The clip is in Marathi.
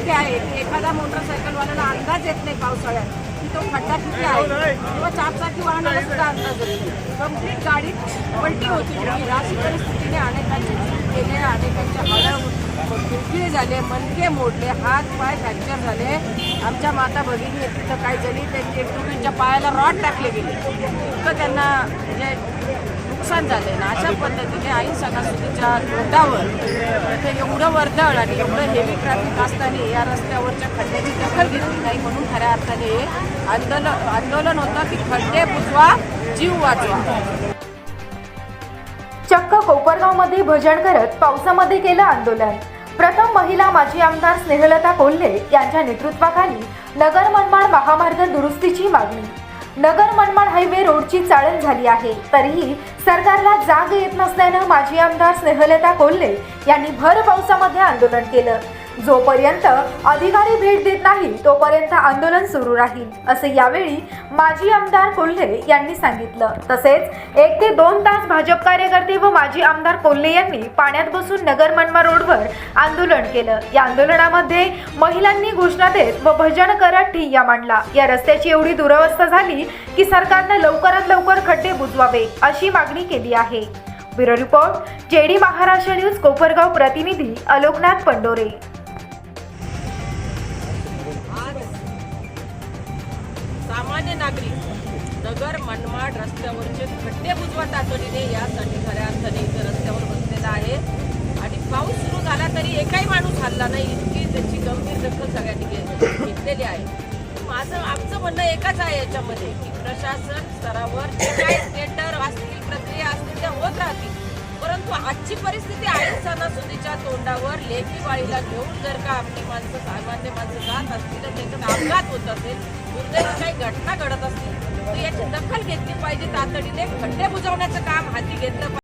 मोठे आहे. एखादा मोटरसायकलवाल्याला अंदाज येत नाही पावसाळ्यात की तो खड्डा किती आहे किंवा चारचाकी वाहनाला सुद्धा अंदाज येत नाही. कंप्लीट गाडी पलटी होती राशी परिस्थितीने अनेकांचे चूक केले अनेकांच्या हळद दुखले झाले मनके मोडले हात पाय फ्रॅक्चर झाले. आमच्या माता भगिनी तिथं काही जणी त्यांची एकमेकांच्या पायाला रॉड टाकले गेले. इतकं त्यांना म्हणजे नुकसान झाले ना अशा पद्धतीने आई सणासुदीच्या तोंडावर इथे एवढं वर्दळ आणि एवढं हेवी ट्रॅफिक असताना या रस्त्यावरच्या खड्ड्याची दखल घेतली नाही म्हणून खऱ्या अर्थाने हे आंदोलन आंदोलन होतं की खड्डे बुजवा जीव वाचवा. चक्क कोपरगावमध्ये भजन करत पावसामध्ये केलं आंदोलन. प्रथम महिला माजी आमदार स्नेहलता कोल्हे यांच्या नेतृत्वाखाली नगर मनमाड महामार्ग दुरुस्तीची मागणी. नगर मनमाड हायवे रोडची चाळण झाली आहे. तरीही सरकारला जाग येत नसल्यानं माजी आमदार स्नेहलता कोल्हे यांनी भर पावसामध्ये आंदोलन केलं. जोपर्यंत अधिकारी भेट देत नाही तोपर्यंत आंदोलन सुरू राहील असे यावेळी माजी आमदार कोल्हे यांनी सांगितलं. तसेच एक ते दोन तास भाजप कार्यकर्ते व माजी आमदार कोल्हे यांनी पाण्यात बसून नगर मनमा रोडवर आंदोलन केलं. या आंदोलनामध्ये महिलांनी घोषणा देत व भजन करत ठिय्या मांडला. या रस्त्याची एवढी दुरवस्था झाली की सरकारनं लवकरात लवकर खड्डे बुजवावे अशी मागणी केली आहे. Bureau report JD Maharashtra news Kopargaon प्रतिनिधी अलोकनाथ पंडोरे. सामान्य नागरिक नगर मनमाड रस्त्यावरचे खड्डे बुजवा तातडीने यासाठी खऱ्या अर्थाने इथं रस्त्यावर बसलेला आहे. आणि पाऊस सुरू झाला तरी एकही माणूस हल्ला नाही इतकी त्याची गंभीर दखल सगळ्यांनी घेतलेली आहे. माझं आमचं म्हणणं एकच आहे याच्यामध्ये की प्रशासन स्तरावर जे काही आजची परिस्थिती आहे सणासुदीच्या तोंडावर लेखी वाळीला घेऊन जर का आपली माणसं सामान्य माणसं जात असतील तर त्याच्यात अपघात होत असेल दुर्दैवी काही घटना घडत असतील तर याची दखल घेतली पाहिजे तातडीने खड्डे बुजवण्याचं काम हाती घेतलं पाहिजे.